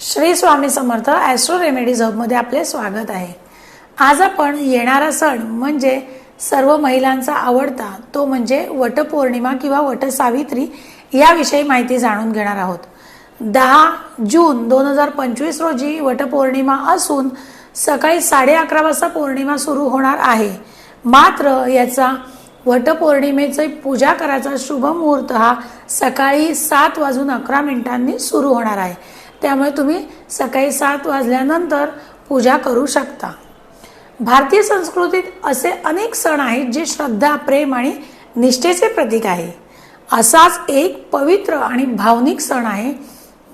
Shri Swami Samarth astro remedies हबमध्ये आपले स्वागत आहे. आज आपण येणारा सण म्हणजे सर्व महिलांचा आवडता तो म्हणजे वटपौर्णिमा किंवा वटसावित्री याविषयी माहिती जाणून घेणार आहोत. दहा जून दोन हजार पंचवीस रोजी वटपौर्णिमा असून सकाळी साडे अकरा वाजता पौर्णिमा सुरू होणार आहे. मात्र याचा वटपौर्णिमेचे पूजा करायचा शुभ मुहूर्त हा सकाळी सात वाजून अकरा मिनिटांनी सुरू होणार आहे. त्यामुळे तुम्ही सकाळी सात वाजल्यानंतर पूजा करू शकता. भारतीय संस्कृतीत असे अनेक सण आहेत जे श्रद्धा प्रेम आणि निष्ठेचे प्रतीक आहे. असाच एक पवित्र आणि भावनिक सण आहे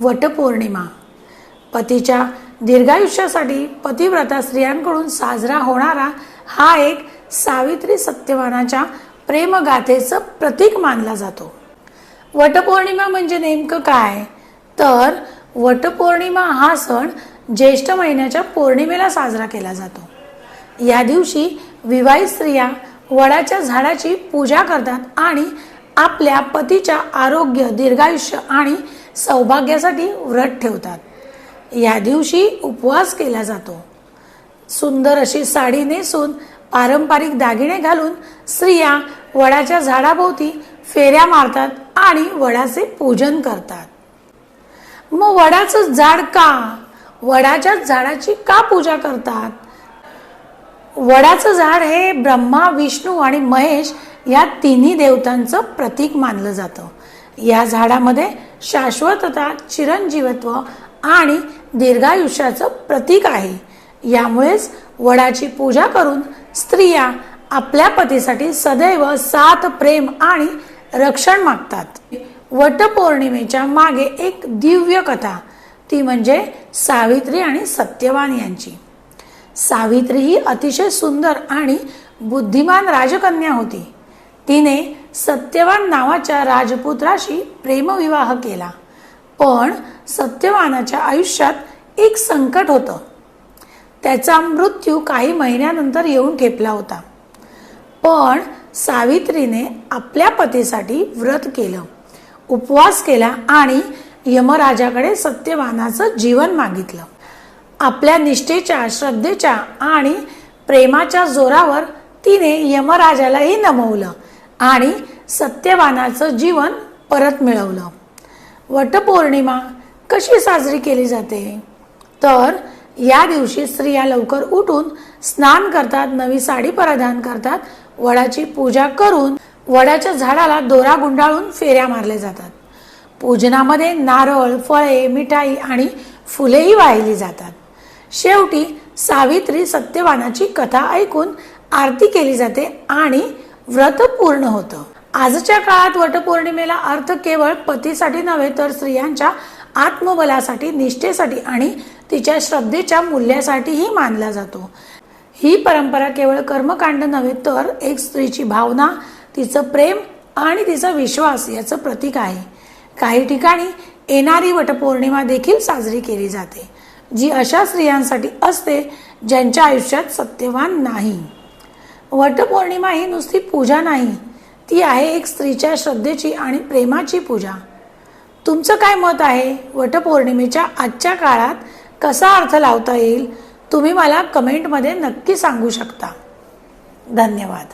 वटपौर्णिमा. पतीच्या दीर्घायुष्यासाठी पतिव्रता स्त्रियांकडून साजरा होणारा हा एक सावित्री सत्यवानाच्या प्रेमगाथेचं प्रतीक मानला जातो. वटपौर्णिमा म्हणजे नेमकं काय? तर वटपौर्णिमा हा सण ज्येष्ठ महिन्याच्या पौर्णिमेला साजरा केला जातो. या दिवशी विवाहित स्त्रिया वडाच्या झाडाची पूजा करतात आणि आपल्या पतीच्या आरोग्य दीर्घायुष्य आणि सौभाग्यासाठी व्रत ठेवतात. या दिवशी उपवास केला जातो. सुंदर अशी साडी नेसून पारंपरिक दागिने घालून स्त्रिया वडाच्या झाडाभोवती फेऱ्या मारतात आणि वडाचे पूजन करतात. मग वडाचं झाड का? वडाच्या झाडाची का पूजा करतात? वडाचं झाड हे ब्रह्मा विष्णू आणि महेश या तिन्ही देवतांचं प्रतीक मानलं जातं. या झाडामध्ये शाश्वतता चिरंजीवत्व आणि दीर्घायुष्याचं प्रतीक आहे. यामुळेच वडाची पूजा करून स्त्रिया आपल्या पतीसाठी सदैव साथ प्रेम आणि रक्षण मागतात. वटपौर्णिमेच्या मागे एक दिव्य कथा. ती म्हणजे सावित्री आणि सत्यवान यांची. सावित्री ही अतिशय सुंदर आणि बुद्धिमान राजकन्या होती. तिने सत्यवान नावाच्या राजपुत्राशी प्रेमविवाह केला. पण सत्यवानाच्या आयुष्यात एक संकट होतं. त्याचा मृत्यू काही महिन्यानंतर येऊन ठेपला होता. पण सावित्रीने आपल्या पतीसाठी व्रत केलं. उपवास केला आणि यमराजाकडे सत्यवानाचं जीवन मागितलं. आपल्या निष्ठेच्या श्रद्धेच्या आणि प्रेमाच्या जोरावर तिने यमराजालाही नमवलं आणि सत्यवानाचं जीवन परत मिळवलं. वटपौर्णिमा कशी साजरी केली जाते? तर या दिवशी स्त्रिया लवकर उठून स्नान करतात नवी साडी परिधान करतात वडाची पूजा करून वडाच्या झाडाला दोरा गुंडाळून फेऱ्या मारल्या जातात. पूजनामध्ये नारळ फळे मिठाई आणि फुलेही वाहिली जातात. शेवटी सावित्री सत्यवानाची कथा ऐकून आरती केली जाते आणि व्रत पूर्ण होतं. आजच्या काळात वटपौर्णिमेला अर्थ केवळ पतीसाठी नव्हे तर स्त्रियांच्या आत्मबलासाठी निष्ठेसाठी आणि तिच्या श्रद्धेच्या मूल्यासाठीही मानला जातो. ही परंपरा केवळ कर्मकांड नव्हे तर एक स्त्रीची भावना तिचं प्रेम आणि तिचा विश्वास याचं प्रतीक आहे. काही ठिकाणी येणारी वटपौर्णिमा देखील साजरी केली जाते जी अशा स्त्रियांसाठी असते ज्यांच्या आयुष्यात सत्यवान नाही. वटपौर्णिमा ही नुसती पूजा नाही ती आहे एक स्त्रीच्या श्रद्धेची आणि प्रेमाची पूजा. तुमचं काय मत आहे? वटपौर्णिमेच्या आजच्या काळात कसा अर्थ लावता येईल? तुम्ही मला कमेंटमध्ये नक्की सांगू शकता. धन्यवाद.